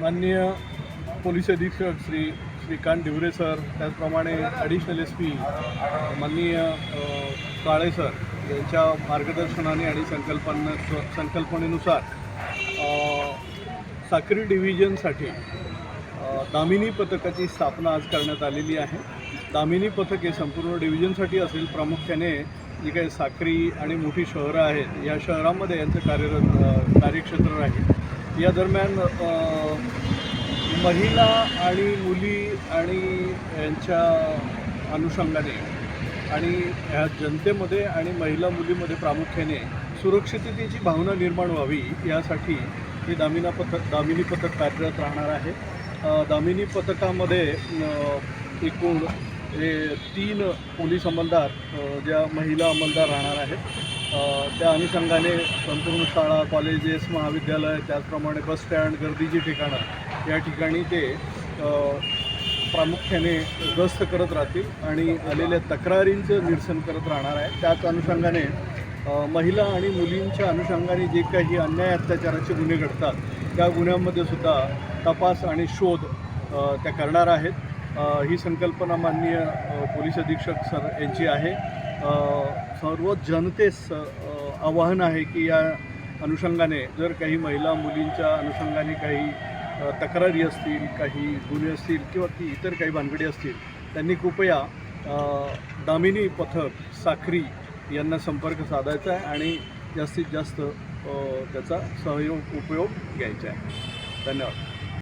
माननीय पोलीस अधीक्षक श्री श्रीकांत डिवरे सर त्याचप्रमाणे ॲडिशनल एस पी माननीय काळे सर यांच्या मार्गदर्शनाने आणि संकल्पना संकल्पनेनुसार साखरी साक्री डिव्हिजनसाठी दामिनी पथकाची स्थापना आज करण्यात आलेली आहे. दामिनी पथक हे संपूर्ण डिव्हिजनसाठी असेल. प्रामुख्याने जी काही साक्री आणि मोठी शहरं आहेत या शहरामध्ये यांचं कार्यरत कार्यक्षेत्र राहील या दरम्यान महिला आणि मुली आणि यांच्या अनुषंगाने आणि ह्या जनतेमध्ये आणि महिला मुलीमध्ये प्रामुख्याने सुरक्षिततेची भावना निर्माण व्हावी यासाठी हे दामिना पथक दामिनी पथक कार्यरत राहणार आहे. दामिनी पथकामध्ये एकूण हे तीन पोलीस अंमलदार ज्या महिला अंमलदार राहणार आहेत त्या अनुषंगाने संपूर्ण शाळा कॉलेजेस महाविद्यालय त्याचप्रमाणे बसस्टँड गर्दीची ठिकाणं या ठिकाणी ते प्रामुख्याने गस्त करत राहतील आणि आलेल्या तक्रारींचं निरसन करत राहणार आहे त्याच अनुषंगाने महिला आणि मुलींच्या अनुषंगाने जे काही अन्याय अत्याचाराचे गुन्हे घडतात त्या गुन्ह्यांमध्ये सुद्धा तपास आणि शोध त्या करणार आहेत. ही संकल्पना माननीय पोलीस अधीक्षक सर यांची आहे. सर्व जनतेस आवाहन आहे की या अनुषंगाने जर काही महिला मुलींच्या अनुषंगाने काही तक्रारी असतील काही गुन्हे असतील किंवा ती इतर काही भानगडी असतील त्यांनी कृपया दामिनी पथक साखरी यांना संपर्क साधायचा आहे आणि जास्तीत जास्त त्याचा सहयोग उपयोग घ्यायचा आहे. धन्यवाद.